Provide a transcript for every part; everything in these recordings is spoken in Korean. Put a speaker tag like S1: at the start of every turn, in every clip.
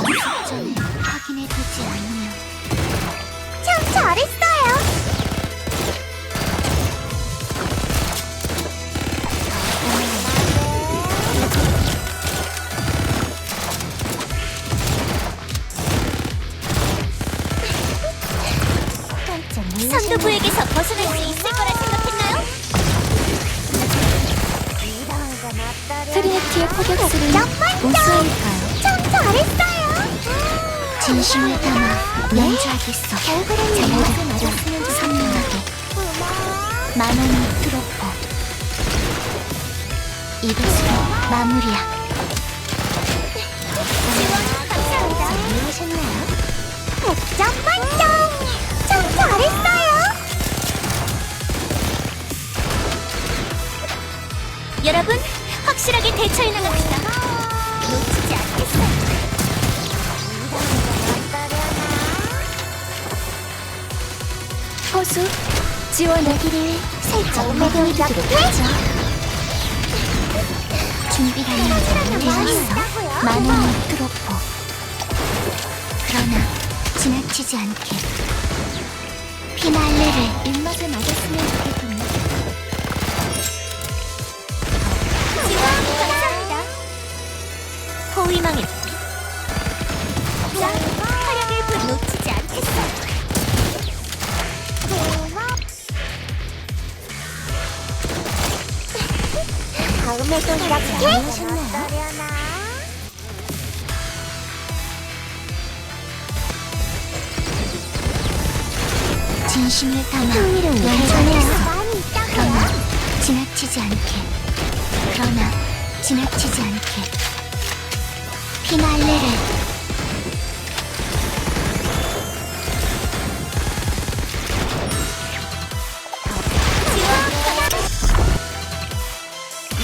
S1: 확인해두지 않으면
S2: 참 잘했어요. 선두부에게서 벗어날 수 있을 거라 생각했나요?
S1: 트리니티의 포격술은 우수할까요?
S2: 참 잘했어요.
S1: 진심을 담아 연주하겠어
S2: 결국은 이것을 맞았으면
S1: 자유롭고 선명하게 만원의 트로퍼 이것으로 마무리야
S2: 지원 감사합니다. 잘하셨나요? 100점 만점! 참 잘했어요!
S1: 여러분 확실하게 대처해 나갑시다 수 지원하기를 살짝 매도해두도록 하죠? 준비라면 되어 있어. 만원의 트로퍼 그러나 지나치지 않게 피날레를 입맛에 맞았으면 좋겠군요.
S2: 지원 감사합니다.
S1: 호위망의
S2: 다음에도 이렇게 하셨나요?
S1: 진심을 담아
S2: 있다고요?
S1: 그러나 지나치지 않게 그러나 지나치지 않게 피날레를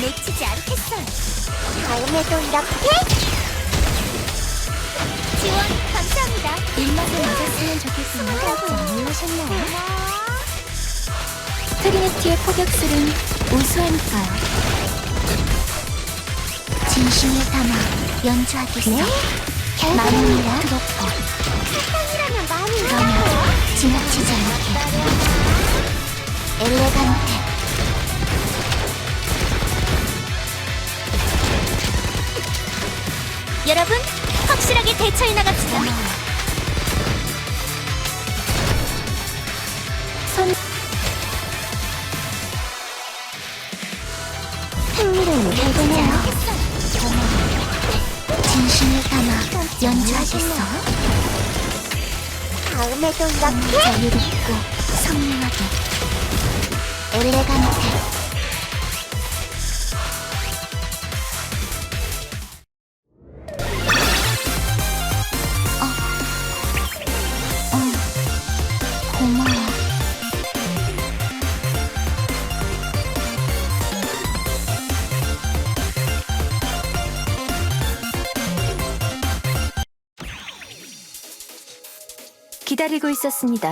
S2: 놓치지 않겠어요. 다음에도 이렇게? 지원 감사합니다.
S1: 입맛에 맞았으면 좋겠군요
S2: 안녕하셨나요?
S1: 트리니티의 포격술은 우수하니까요 진심을 담아 연주하겠어.
S2: 네, 많이
S1: 그러나
S2: 있다고요?
S1: 지나치지 않게. 엘레간테
S2: 여러분 확실하게 대처해 나갑시다.
S1: 손.
S2: 흥미로운 결과네요.
S1: 진심을 담아 연주하겠어.
S2: 다음에도 이렇게?
S1: 자유롭고 선명하게. 엘레간
S3: 기다리고 있었습니다.